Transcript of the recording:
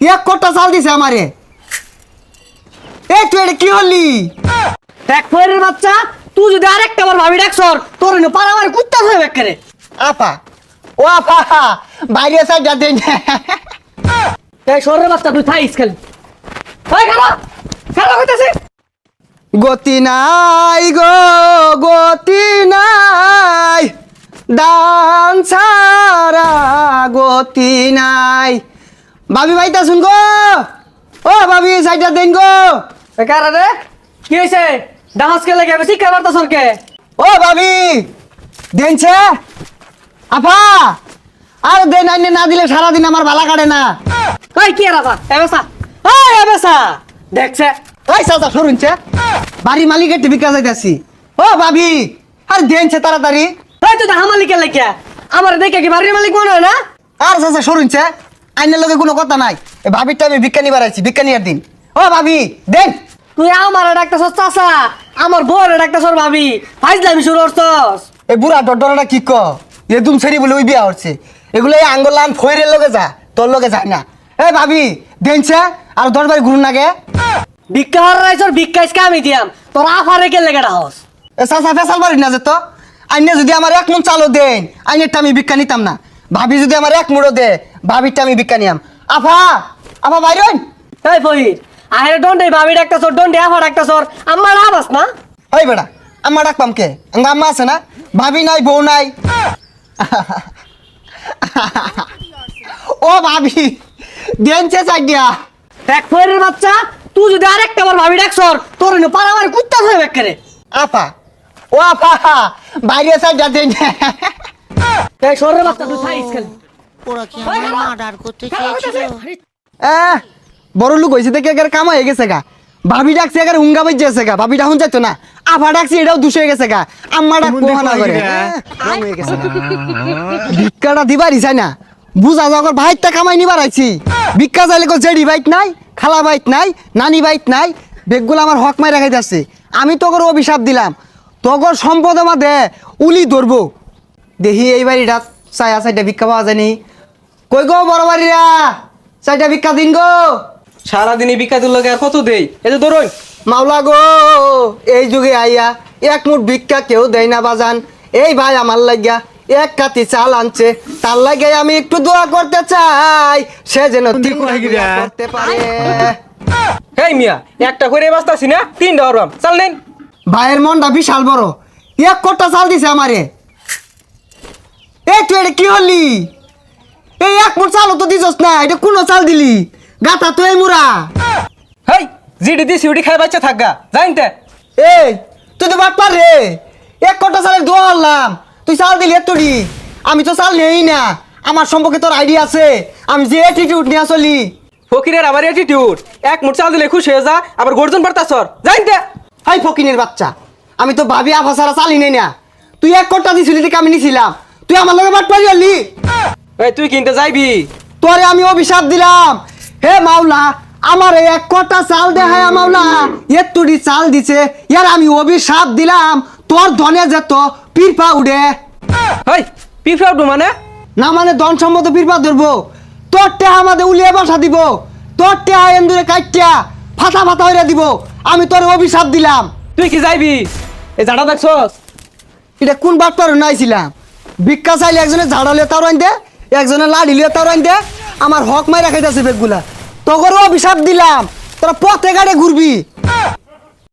এক কোটা চাল দিছে আমারে। এ তুই এটা কি হলি? ফয়ের বাচ্চা, তুই যদি আরেকটা বার ভাবি ডাকছর তোর এনে পারা আমার কুত্তা হয়ে বেকারে আপা, ও আপা, বাইরে সাইড দেন। এই শহরের বাচ্চা, তুই থাইস খালি। ওই খালা খালা কইতাছে? গতি নাই গো, গতি নাই। দান ছাড়া গতি নাই। ভাবি ভাইতা শুন গো। ও ভাবি সাইডটা দেন গো। কারা রে? কি হইছে? ডান্স কে লাগে বেশি কাবার তো সরকে ও ভাবি দেনছে আফা আর দেন আইনে না দিলে সারাদিন আমার ভালা কাটে না। কই কি রাবা এবেসা। ওই এবেসা। দেখছে ওই চাচা সরুনছে বাড়ি মালিকের টিভি কাজ যাইতাছি। ও ভাবি আর দেনছে তাড়াতাড়ি। ওই তো দেখা মালিকের লাগে আমার দেখে কি বাড়ির মালিক মনে হয় না? আর চাচা সরুনছে আইনের লগে কোনো কথা নাই। এ ভাবিরটা আমি বিজ্ঞানী বাড়াইছি বিজ্ঞানীর দিন। ও ভাবি দেন। তুই আমার ডাক্তার চাচা। আমার বউর ডাক্তার সর ভাবি। ফাইজলামি শুরু করছস। এই বুড়া ডডরটা কি ক? এ দুম ছেড়ি বলে ওই বিয়া হচ্ছে। এগুলো এই আঙ্গলান ফইরের লগে যা তোর লগে যায় না। এ ভাবি দেনছে আর দশ বাড়ি ঘুরুন নাগে ভিক্ষা হর রাইছর ভিক্ষা ইসকা আমি দিয়াম। তোর আফারে কে লেগে ডাহস এ চাচা ফেসাল বাড়ি না যেত আইনে যদি আমার এক মন চালো দেন আইনেরটা আমি বিজ্ঞা নিতাম না। ভাবি যদি আমার এক মুড়ো দে ভাবিরটা আমি বিজ্ঞা নিয়াম। আফা আফা বাইরন। এই ফহির আরে ডন্ডে ভাবি ডাক্তার সর ডন্ডে আফা ডাক্তার সর আমার আবাস না? ওই বেড়া আম্মা ডাকপাম কে? আম্মা আছে না? ভাবি নাই বউ নাই। ও ভাবি দেনছে চাইডিয়া দেখ ফহিরের বাচ্চা তুই যদি আরেকটা বার ভাবি ডাকছর তোর এনে পারা আমার কুত্তা হয়ে বেকারে আপা ও আপা বাইরে সাইডটা দেন। এই শহরের বাচ্চা তুই থাইস খালি। ওরা কি আমার মার্ডার করতে চেয়েছিল? আহ, বড় লোক হয়েছে দেখে একের কাম হয়ে গেছে গা। ভাবি ডাকছে একের হুঙ্গা গা। ভাবি ডাকুন যাইতো না। আফা ডাকছে এটাও দুষ হয়ে গেছে গা। আম্মা ডাক কোহানা করে। রং হয়ে গেছে গা। ভিক্ষাটা দিবারই চাই না। বুঝা যাওয়ার কামাই নিবার আইছি। ভিক্ষা চাইলে কো জেডি বাইক নাই খালা বাইক নাই নানি বাইক নাই বেগগুলো আমার হক মাই রাখাই যাচ্ছে আমি তোর অভিশাপ দিলাম। তোর সম্পদ আমার দে উলি ধরবো। দেখি এই বাড়িটা চাই চাইটা ভিক্ষা পাওয়া যায়নি। কই গো বড় বাড়িরা? চাইটা ভিক্ষা দিন গো। সারাদিন বিকাতুর লগে আর কত দেই? এই যে ধরুন। মাওলা গো এই যুগে আইয়া এক মুঠ ভিক্ষা কেউ দেয় না বাজান। এই ভাই আমার লাগিয়া এক কাতি চাল আনছে তার লাগে আমি একটু দোয়া করতে চাই। সে যেন করতে পারে। হেই মিয়া একটা করে বাঁচতাছি না? তিনটা হরবাম চাল নেন। ভাইয়ের মনটা বিশাল বড়। এক কোটা চাল দিছে আমারে। এই তুই এটা কি হলি? এই এক মুঠ চালও তো দিছস না এটা কোন চাল দিলি? গাতা তুই এই মুরা হেই জিডি দি সিউডি খাই বাচ্চা থাকগা জানতে এই তুই তো বাট পার রে। এক কোটা চালের দোয়া হলাম তুই চাল দিলি এতটি। আমি তো চাল নেই না। আমার সম্পর্কে তোর আইডিয়া আছে। আমি যে অ্যাটিটিউড নিয়ে চলি। ফকিরের আবার অ্যাটিটিউড এক মুঠ চাল দিলে খুশি হয়ে যা আবার গর্জন পারতাছর জানতে হাই ফকিনের বাচ্চা আমি তো ভাবি আফা ছাড়া চালি নেই না। তুই এক কোটা দিছিলি দেখে আমি নিছিলাম। তুই আমার লগে বাট পারি এই তুই কিনতে যাইবি? তোরে আমি অভিশাপ দিলাম। হে মাওলা আমার এই এক কটা চাল দে হ্যাঁ মাওলা। এতুটি চাল দিছে ইয়ার আমি অভিশাপ দিলাম। তোর ধনে যেত পিরপা উড়ে। হেই পিফরা উঠবো মানে? না মানে ধন সম্মত পিরপা ধরবো। তোর টেহা আমাদের উলিয়ে বাসা দিব। তোর টেহা এন্দুরে কাইটিয়া ফাটা ফাটা হইরা দিব। আমি তোর অভিশাপ দিলাম। তুই কি যাইবি? এই জাডা দেখছস? এটা কোন বাটপার নাইছিলাম? ভিক্ষা চাইলে একজনে ঝাড়ালে তার দে। একজনে লাড়ি লিয়ে তার দে, আমার হক মাই রাখাইতেছে বেগগুলা। তোগরও অভিশাপ দিলাম, তোরা পথে গাড়ি ঘুরবি।